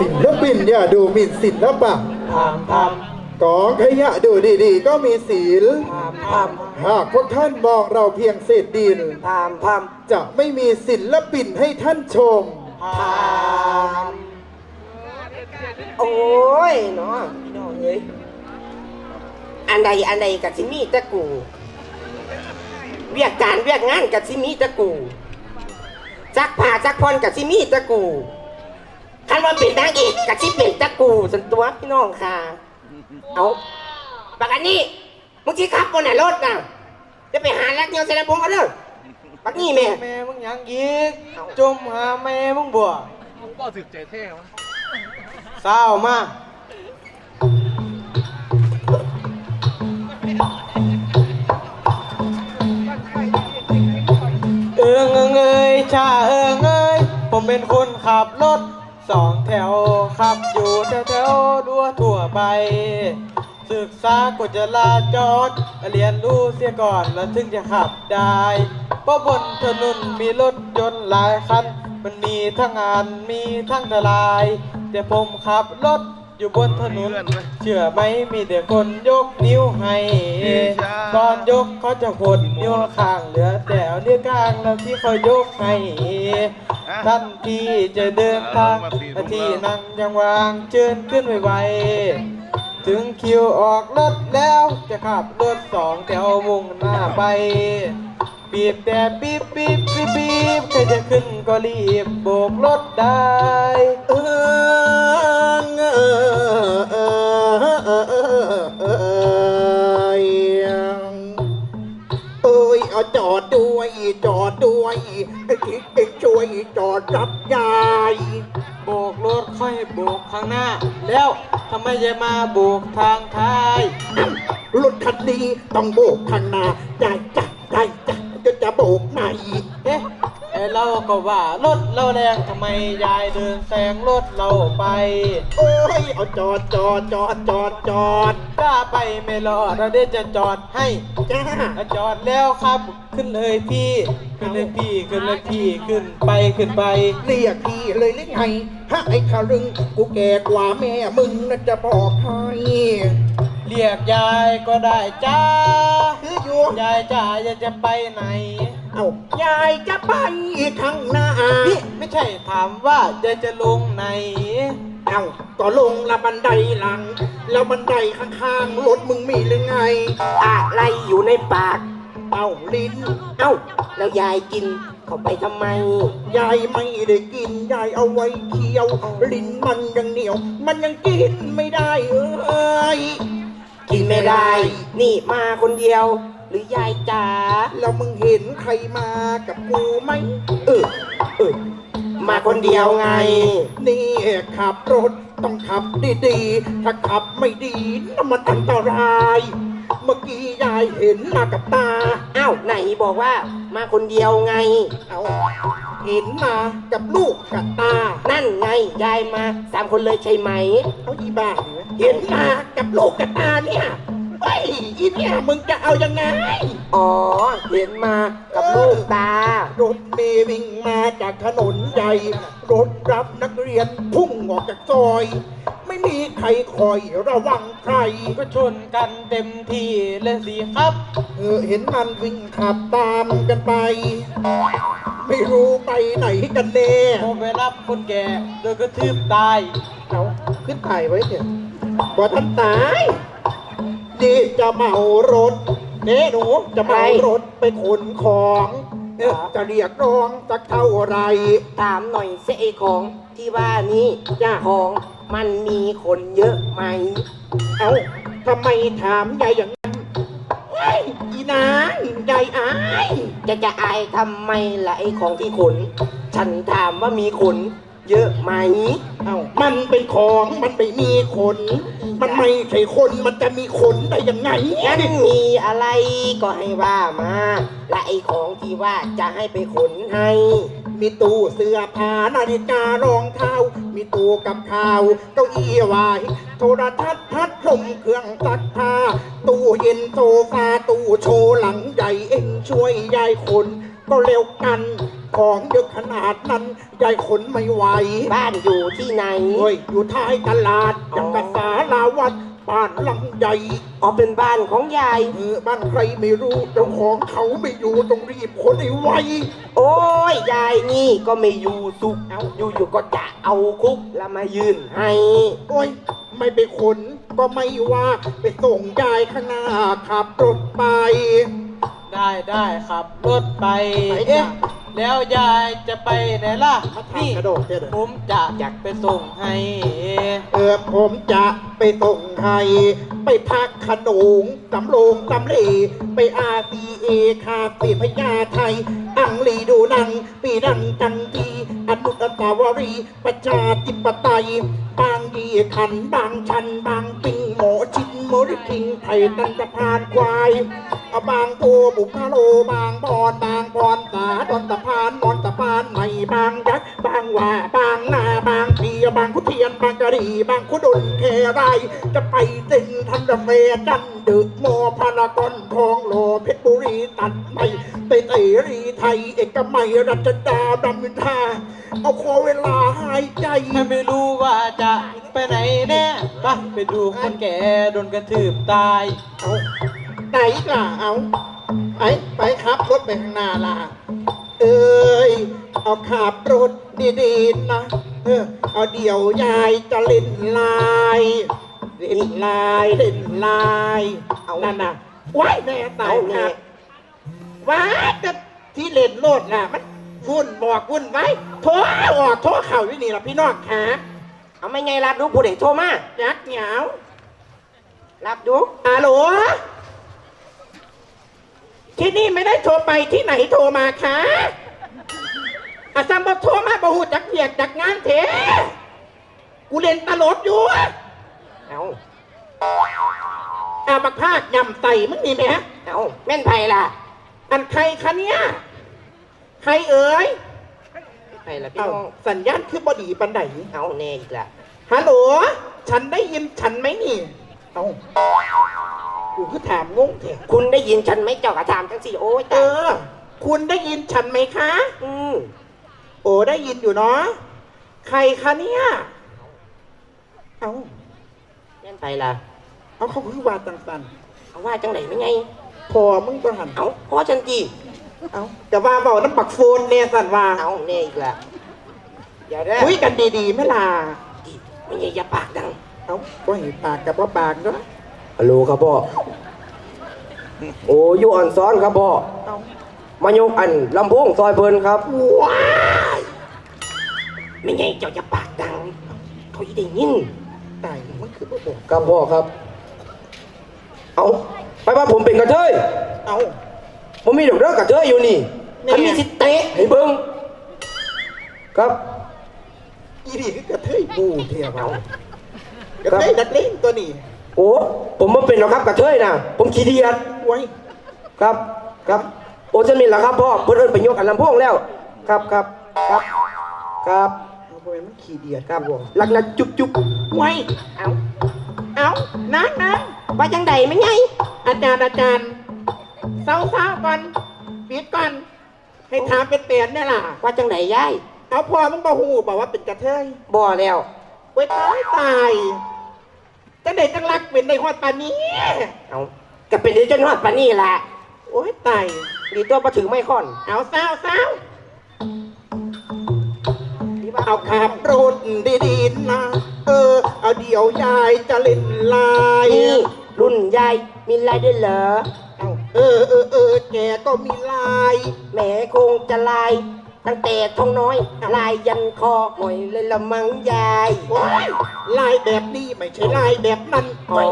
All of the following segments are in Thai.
ศิลปินอย่าดูหมิ่นศิลปะพามพามกองขยะดูดีๆ ก็มีศีล พามพามหากพวกท่านมองเราเพียงเศษดิน พามพามจะไม่มีศิลปินให้ท่านชม พามโอ้ยเนาะพี่น้องเอ้ยอันใดอันใดกับสิมีแต่กู เวียกการเวียกงานกับสิมีแต่กูจักผ่าจักพรกับสิมีแต่กู คันว่าเป็นนางเอกกับสิเป็นแต่กูสันตัวพี่น้องค่ะ เอาบักอันนี้มึงที่ขับบนน่ะรถน่ะจะไปหาลักเดียวเสร็จแล้วผมก็เลิกบักนี่แม่ แม่มึงยังอีกจมหาแม่มึงบ่ มึงก็ถึกใจเท่วะเศร้ามาเอิงเอิงเอ้ยชาเอิงเอ้ยผมเป็นคนขับรถ สองแถวขับอยู่แถวๆดัวทั่วไป ศึกษากฎจราจรเรียนรู้เสียก่อนแล้วถึงจะขับได้เพราะบนถนนมีรถยนต์หลายคัน มันมีทั้งงานมีทั้งทลาย แต่ผมขับรถ อยู่บนถนนเชื่อไหมมีแต่คนยกนิ้วให้ตอนยกเขาจะหดนิ้วข้างเหลือแต่เอานิ้วกลางแล้วที่เขายกให้ท่านที่จะเดินทางที่นั่งยังวางเชิญขึ้นไวๆถึงคิวออกรถแล้วจะขับรถสองแถวมุ่งหน้าไปบีบแต่บีบบีบบีบบีบใครจะขึ้นก็รีบโบกรถได้เอิง จอดด้วยจอดด้วยไอ้คิดเองช่วยจอดรับยายโบกรถค่อยโบกข้างหน้า แล้วทำไมจะมาโบกทางท้ายรถคันนี้ต้องโบกข้างหน้าได้จ้ะได้จ้ะจะจะโบกไหนเอ๊ะไอเราก็ว่ารถเราแรงทำไมยายเดินแซงรถเราไป โอ้ยเอาจอดจอดจอดจอดจอด ถ้าไปไม่รอดเราเดี๋ยวจะจอดให้จ้าอะจอดแล้วครับ ขึ้นเลยพี่ ขึ้นเลยพี่ ขึ้นเลยพี่ ขึ้นไป ขึ้นไป เรียกพี่เลยหรือไงฮะไอ้คารึง กูแก่กว่าแม่มึงนะจะบอกให้เรียกยายก็ได้จ้าคืออยู่ยายจ๋าอยากจะไปไหน เอายายจะไปข้างหน้านี่ไม่ใช่ถามว่ายายจะลงไหน เอาก็ลงละบันไดหลัง แล้วบันไดข้างๆรถมึงมีหรือไง อะไรอยู่ในปาก เอาลิ้น เอ้า แล้วยายกินเข้าไปทำไม ยายไม่ได้กิน ยายเอาไว้เคี้ยว ลิ้นมันยังเหนียว มันยังกินไม่ได้เอ้ยกินไม่ได้ นี่มาคนเดียว หรือยายจ๋าแล้วมึงเห็นใครมากับกูไหมเออเออ มาคนเดียวไง นี่ขับรถต้องขับดีๆ ถ้าขับไม่ดีน่ะมันอันตราย เมื่อกี้ยายเห็นมากับตา อ้าวไหนบอกว่ามาคนเดียวไง เอาเห็นมากับลูกกับตา นั่นไงยายมาสามคนเลยใช่ไหม เอาอีบ้าเหรอเห็นมากับลูกกับตาเนี่ย ไอ้ยอีเนี่ยมึงจะเอายังไง อ๋อ เห็นมากับลูกตา รถเมย์วิ่งมาจากถนนใหญ่ รถรับนักเรียนพุ่งออกจากซอย ไม่มีใครคอยระวังใคร ก็ชนกันเต็มที่เลยสิครับ เออเห็นมันวิ่งขับตามกันไป ไม่รู้ไปไหนกันแน่ผมไปรับคนแก่โดยกระทืบตายเอาขึ้นถ่ายไว้เนี่ยว่าท่านตาย นี่จะเหมารถเน่หนูจะเหมารถไปขนของเอ๊ะจะเรียกร้องสักเท่าไหร ถามหน่อยเสไอของที่ว่านี้จ้าของมันมีคนเยอะไหม เอาทำไมถามยายอย่างนั้นเฮ้ยอีนางยายอายจะจะอายทำไมล่ะไอของที่ขน ฉันถามว่ามีขนเยอะไหม เอามันเป็นของมันไม่มีขน มันไม่ใช่คนมันจะมีขนได้ยังไงงั้นมีอะไรก็ให้ว่ามา และไอของที่ว่าจะให้ไปขนให้ มีตู้เสื้อผ้านาฬิการองเท้า มีตู้กับข้าวเก้าอี้วายโทรทัศน์พัดลมเครื่องซักผ้า ตู้เย็นโซฟาตู้โชว์หลังใหญ่เอ็งช่วยยายคนก็เร็วกัน ของเยอะขนาดนั้นยายขนไม่ไหวบ้านอยู่ที่ไหน โอ้ยอยู่ท้ายตลาดอ๋อยังกระสาลาวัดบ้านหลังใหญ่อ๋อเป็นบ้านของยาย เออบ้านใครไม่รู้เจ้าของเขาไม่อยู่ต้องรีบคนให้ไวโอ้ยยายนี่ก็ไม่อยู่สุขเอาอยู่อยู่ๆก็จะเอาคุกแล้วมายืนให้ โอ้ยไม่ไปขนก็ไม่ว่าไปส่งยายข้างหน้าขับรถไป ได้ได้ครับรถไป ไปเอ๊ะ แล้วยายจะไปไหนล่ะมาถามนี่กระโดดเด้อเด้อผมจะอยากไปส่งให้ เออผมจะไปส่งให้ ไปพักขนงสำโรงสำเลไปอาซีเอคาเฟ่พญาไทย อังลีดูนัง ปีนังตังทีอนุตตาวรี ประชาธิปไตย บางยีขัน บางชัน บางปิงหมอชินโมริคิงไทยตันตะพานควายบางโพบุคาโลบางบอนบางบอนสาดอนตะพานบอนตะพานใหม่บางยักษ์บางหว่า บางคุเทียนบางกะหรี่บางคุดนแคไรจะไปเส้นทันเดเฟจันดึกโมพารากอนทองโลเพชรบุรีตัดใหม่ไปเตรีไทย เอกมัยรัชดาดำมินทาเอาขอเวลาหายใจถ้าไม่รู้ว่าจะไปไหนแน่ไปไปดูคนแก่โดนกระทืบตายเอาไหนล่ะเอาไปไปครับรถไปข้างหน้าล่ะ เอ้ย เอาขับรถดีๆนะ เออเอาเดี๋ยวยายจะเล่นลายเล่นลายเล่นลายเอานั่นน่ะว้ายแม่ตายเอาแน่ครับว้ายจะที่เล่นโลดน่ะมันวุ่นบอกวุ่นไว้โทรออกโทรเข่าอยู่นี่ล่ะพี่น้องครับเอาไม่ไงรับดูผู้เด็กโทรมายักษ์เหนียวรับดูฮัลโหลที่นี่ไม่ได้โทรไปที่ไหนโทรมาคะ อาซัมบอโทรมาบอหูจักเกียกจักงานเถกูเล่นตลดอยู่ เอาอาบักภาคยำใส่มึงนี่แหมเอาแม่นไผ่ล่ะ อันใครคะเนี่ยใครเอ๋ยไผ่ล่ะพี่เอ้าน้องสัญญาณคือบอดีปันไดเอาแน่อีกละฮัลโหล ฉันได้ยินฉันไหมนี่ เอ้ากูคือถามงงเถอะคุณได้ยินฉันไหมเจ้ากระถามจังสิโอ้ยเอตายอ คุณได้ยินฉันไหมคะ อืม โอ้ได้ยินอยู่เนาะใครคะเนี่ย เอาแม่นไผ่ล่ะ เอาเขาคือว่าตันเอาว่าจังไหนไม่ไงๆพอมึงก็หันเอาพอฉันจีเอาแต่ว่าเบาน้ำปักโฟนเนี่ยสันว่าเอาแน่อีกละอย่าได้คุยกันดีๆไม่ล่ะจีไม่ไงอย่าปากดัง เอาก็เห็นปากกับว่าปากเนาะฮัลโหลครับพ่อ โอ้ยอ่อนซ้อนครับพ่อ เอามายกอันลำโพงซอยเพลินครับว้าย ไม่ไงเจ้าอย่าปากดัง เขาอีได้ยินตายมันคือบ่บอกครับพ่อครับ เอาไปว่าผมเป็นกระเทยเอาผมมีดอกเด้อกระเทยอยู่นี่แน่มันมีสิเตะให้เบิ้งครับ อีนี่คือกระเทยบูเทียบเอากระเทยดักเล่นตัวนี้ โอ้ผมไม่เป็นหรอกครับกระเทยนะผมขี้เดียดไว้ครับครับ โอ้ฉันมีแล้วครับพ่อเพิ่นเอิ้นไปยกอันลำโพงแล้ว ครับครับครับครับ เอาไปมันขี่เดียดครับวงรักนะจุ๊บจุ๊บไว้เอาเอานังนังว่าจังใดไม่ไงอาจารย์อาจารย์เศร้าๆก่อนปิดก่อนให้ถามเป็นเปลี่ยนเนี่ยล่ะ ว่าจังใดยายเอาพอมึงบ่หูบอกว่าเป็นกระเทยบ่แล้วไว้ตายตายจังไดจังรักเป็นในฮอดปานนี้ เอาก็เป็นที่จนฮอดปานนี้ล่ะโอ้ยตายดีตัวมาถึงไม่ค่อน เอาเศร้าเศร้า ที่ว่าเอาขับรถดีๆนะ เออ เอาเดี๋ยวยายจะเล่นลายนี่รุ่นยายมีลายด้วยเหรอเอาเออเออเออแกก็มีลายแหมคงจะลาย ตั้งแต่ท้องน้อย ลายยันคอหอยเลยละมังยายว้ายลายแบบนี้ไม่ใช่ลายแบบนั้นอ๋อไว้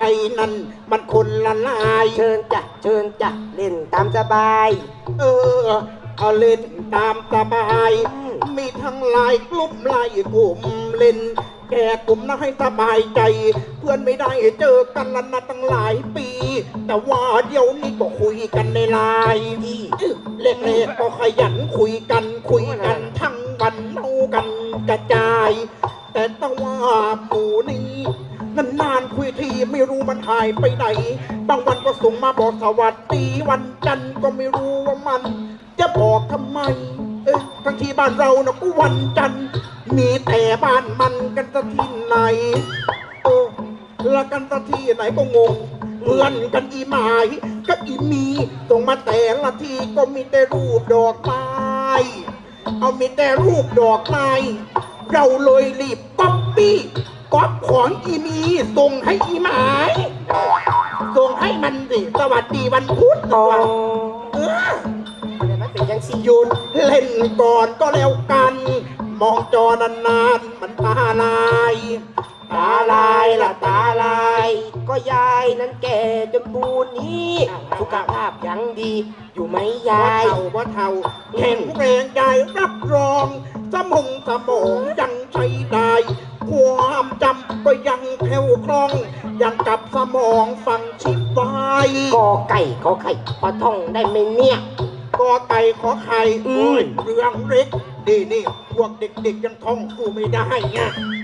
ไอ้นั่นมันคนละลาย เชิญจ้ะเชิญจ้ะเล่นตามสบาย เออ เอาเล่นตามสบาย มีทั้งลายกลุ่มลายกลุ่มเล่น แกกลุ่มน่าให้สบายใจ เพื่อนไม่ได้เจอกันละนะตั้งหลายปี แต่ว่าเดี๋ยวนี้ก็คุยกันในไลน์ที่เล็กๆก็ขยันคุยกันคุยกันทั้งวันเมากันกระจาย แต่ต้องว่าหมูนี้นานๆคุยทีไม่รู้มันหายไปไหน บางวันก็ส่งมาบอกสวัสดีวันจันทร์ก็ไม่รู้ว่ามัน จะบอกทำไม เออางทีบ้านเรานะก็วันจันทร์มีแต่บ้านมันกันสักที่ไหนเออแล้วกันสักที่ไหนก็งงเพื่อนกันอีหมายกับอีมีส่งมาแต่ละทีก็มีแต่รูปดอกไม้เอามีแต่รูปดอกไม้เราเลยรีบก๊อปปี้ก๊อปของอีมีส่งให้อีหมายส่งให้มันสิสวัสดีวันพุธอ๋อว่ะเออแต่มันเป็น ยังสี่หยุดเล่นก่อนก็แล้วกัน มองจอนานๆมันตาลาย ตาลายละตาลาย ก็ยายนั้นแก่จนปูนนี้ สุขภาพยังดี อยู่ไหมยาว่าย เท่าว่าเท่าแข็งแรงได้รับรอง สมองสมองยังใช้ได้ความจำก็ยังแคล่วคล่อง ยังกับสมองฟังชิบไว้ กอไก่ขอไข่พอท่องได้ไหมเนี่ย กอไก่ขอไข่อืมโอ้ยเรื่องเล็กดีนี่พวกเด็กๆยังท่องกูไม่ได้ไง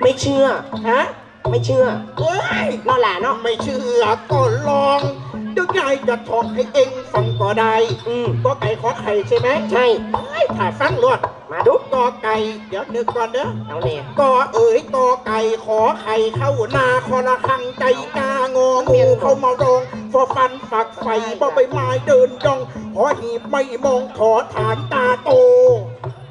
ไม่เชื่อ ฮะไม่เชื่อ เอ้ยนั่นแหละเนาะ ไม่เชื่อก็ลองเดี๋ยวยายจะท่องให้เองฟังก็ได้อืมกอไก่ขอไข่ใช่ไหมใช่เอ้ยถ้าฟังรวดมาดูกอไก่ เดี๋ยวนึกก่อนเด้อเอาเนี่ยกอเอ๋ยกอไก่ขอไข่เข้านาคอละคังใจกางองูเข้ามาร้องฟอฟันฝักไฟบ่ใบไม้เดินจ้องหอหีบไม่มองขอฐานตาโต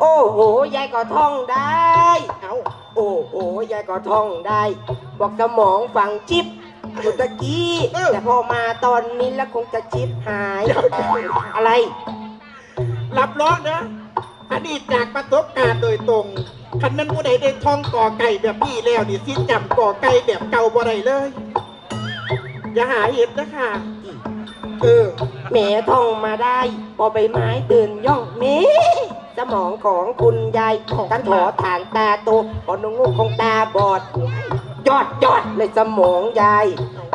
โอ้โหยายก็ท่องได้ เอาโอ้โหยายก็ท่องได้ บอกสมองฝังชิป อยู่ตะกี้แต่พอมาตอนนี้แล้วคงจะชิปหายเดี๋ยวเดี๋ยวอะไร รับรองนะอันนี้จากประสบการณ์โดยตรงคันนั้นผู้ใดได้ท่องกอไก่แบบพี่แล้วนี่สิจำกอไก่แบบเก่าบ่ได้เลย อย่าหาเห็นนะค่ะ เออ แหมท่องมาได้พอใบไม้เดินย่องเมสมองของคุณยายกันถอฐานตาโตพอนงูของตาบอด ยอดยอดเลยสมองยาย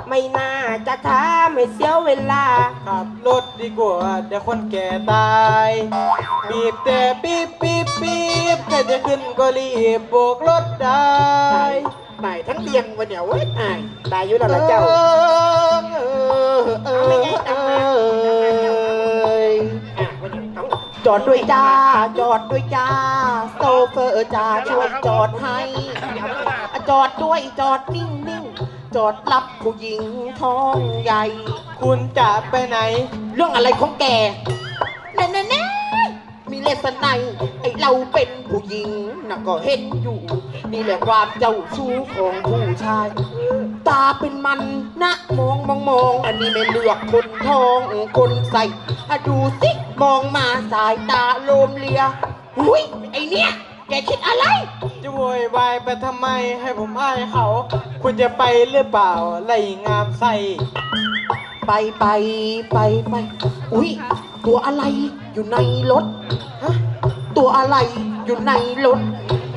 ไม่น่าจะท้าไม่เสียเวลา ขับรถดีกว่าเดี๋ยวคนแก่ตายบีบแต่ปี๊บปี๊บปี๊บใครจะขึ้นก็รีบโบกรถได้ตายตายทั้งเรียงวันเดียวเว้ยตายตายอยู่แล้วล่ะเจ้าเออเออเออไม่ได้ตามมาเอ้ยอะวันนี้เอาจอดด้วยจ้า จอดด้วยจ้า โซเฟอร์จ้าช่วยจอดให้ จอดด้วยจอดนิ่งนิ่งจอดรับผู้หญิงท้องใหญ่ คุณจะไปไหน เรื่องอะไรของแกแน่แน่แน่มีเลสไนไอเราเป็นผู้หญิงนะก็เห็นอยู่ นี่แหละความเจ้าชู้ของผู้ชาย ตาเป็นมันนะมองมองมอง อันนี้ไม่เลือกคนทองคนใส่อดูสิมองมาสายตาโลมเลียอุ้ยไอเนี้ย แกคิดอะไร จะโวยวายไปทำไมให้ผมอายเขา คุณจะไปหรือเปล่าไล่งามใส่ไปไปไปไป อุ้ยตัวอะไรอยู่ในรถฮะตัวอะไรอยู่ในรถ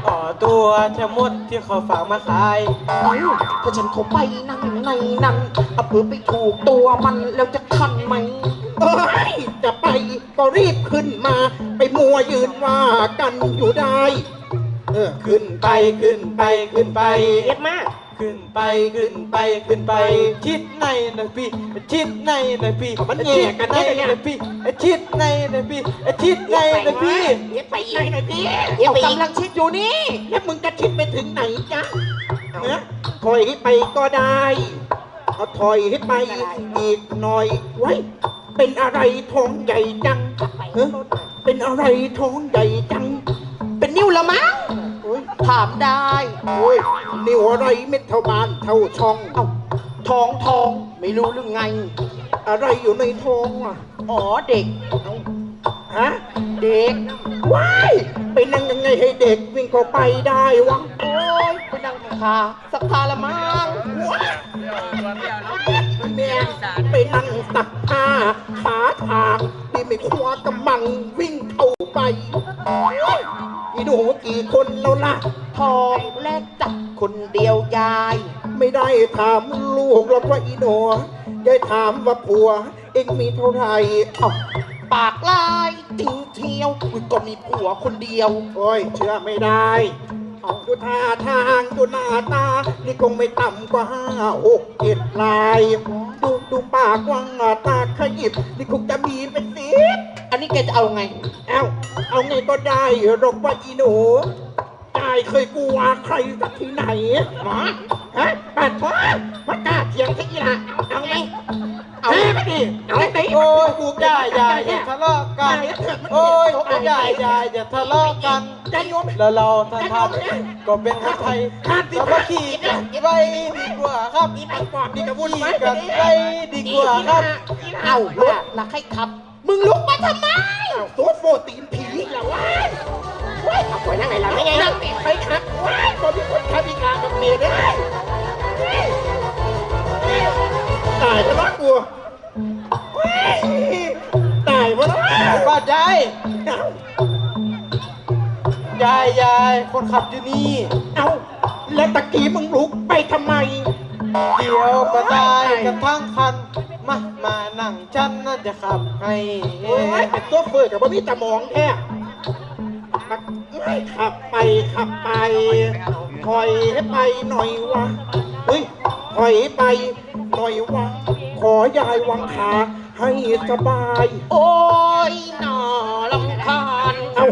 อ๋อตัวชะมดที่เขาฝากมาขาย เอ้าถ้าฉันเขาไปนั่งในนั้นเอาเผื่อไปถูกตัวมันแล้วจะทันไหม เอ้ยจะไปก็รีบขึ้นมา ไปมัวยืนว่ากันอยู่ได้ เออขึ้นไปขึ้นไปขึ้นไป เย็ดมาก ขึ้นไปขึ้นไปขึ้นไป ชิดในหน่อยพี่ชิดในหน่อยพี่มันแย่กันได้ชิดในเนี่ยหน่อยพี่ชิดในหน่อยพี่ชิดในหน่อยพี่เย็ดไปอีไหนกหน่อยพี่เย็ดไปอีกกำลังชิดอยู่นี่แล้วมึงจะคิดไปถึงไหนจ๊ะเนะถอยไปก็ได้เอาถอยให้ไปอีกหน่อยไว้ เป็นอะไรท้องใหญ่จังเฮ้เป็นอะไรท้องใหญ่จัง เป็นนิ้วละมั้งโอ้ยถามได้โอ้ยนี่อะไรเม็ดเท่าบานเท่าช่องเอ้าทองทองไม่รู้หรือไง อะไรอยู่ในท้องอะอ๋อเด็กเอาฮะเด็กว้ายไปนั่งยังไงให้เด็กวิ่งเข้าไปได้วะโอ้ยไปนั่งคาสักคาละมั้งแม่ ไปนั่งตักผ้าขาทางที่ไม่คว้ากำมังวิ่งเข้าไปอีหนูกี่คนแล้วล่ะทองแลกจับคนเดียวยาย ไม่ได้ถามลูกหรอกว่าอีหนูยายถามว่าผัว เอ็งมีเท่าไหร่เอ้าปากลายจริงเที่ยวอุ๊ยก็มีผัวคนเดียว โอ้ย เชื่อไม่ได้เอาดูท่าทางดูหน้าตา นี่คงไม่ต่ำกว่าห้าหกเจ็ดลาย ดูดูปากวังหน้าตาขยิบนี่คงจะมีเป็นสิบอันนี้แกจะเอาไง เอาเอาไงก็ได้หรอกว่าอีหนู กายเคยกลัวใครจากที่ไหนหมอฮะปัดพ่อมากล้าเถียงที่อีหละเอาไหมเอาไหมดิเอาไหมโอ้ยกูอย่าอย่าอย่าทะเลาะกัน โอ้ยอย่าอย่าอย่าทะเลาะกันใจโยมแล้วเราท่านท่านก็เป็นคนไทยสามัคคีกันไว้ดีกว่าครับนี่ไปก่อนนี่กระวุ่นไหมกันไว้ดีกว่าครับ เอาลูกแล้วให้ขับ มึงลุกมาทำไมเอาโซโฟตีนผีเหรอวะ ว้ยเอาไปนั่งไหนล่ะไม่ไงนั่งติดไปครับว้ายตอนนี้คนขับอีกลากับเมียได้ตายแล้วนะกูว้ายตายมาแล้วป้ายายยายยายคนขับอยู่นี่ เอาแล้วตะกี้มึงลุกไปทำไม เดี๋ยวก็ตายกันทั้งคัน มา มานั่งฉันน่าจะขับให้ โอ้ยเป็นตัวเฟิร์กับว่ามีแต่มองแค่มาเอ้ย ขับไปขับไปถอยให้ไปหน่อยวะเฮ้ยถอยไปหน่อยวะขอยายวังขาให้สบาย โอ้ยหนอลำคาญเอา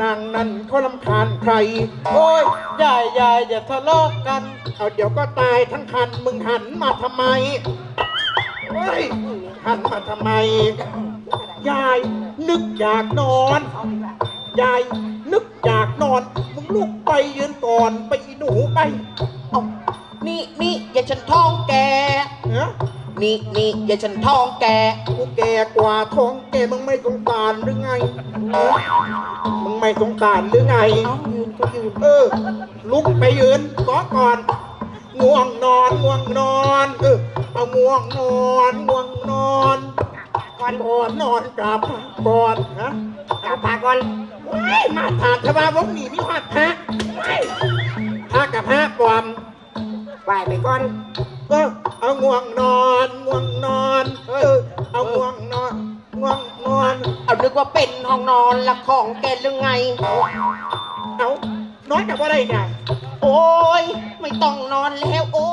นางนั้นเขาลำคาญใคร โอ้ยยายยายอย่าทะเลาะกัน เอาเดี๋ยวก็ตายทั้งคันมึงหันมาทำไมเฮ้ยหันมาทำไม ยายนึกอยากนอน ยาย นึกอยากนอน มึงลุกไปยืนก่อนไปอีหนูไปเอานี่นี่อย่าฉันท้องแก เนะนี่นี่อย่าฉันท้องแก กูแก่กว่าท้องแกมึงไม่สงสารหรือไงเอ้ยมึงไม่สงสารหรือไง เอายืนก็ยืน เออ ลุกไปยืนก่อก่อนง่วงนอนง่วงนอน เออเอาง่วงนอนง่วงนอน ก่อนก่อนนอนกับก่อนฮะกับพาก่อนเฮ้ยมาถานทว่าวงหนีมีหัดพระเฮ้ยพระกับพระปลอมไหวไปก่อน เออเอาง่วงนอนง่วงนอนเออเอาง่วงนอนง่วงนอนเอานึกว่าเป็นห้องนอนละของแกหรือไง เอาน้อยกับว่าอะไรเนี่ยโอ้ยไม่ต้องนอนแล้วโอ้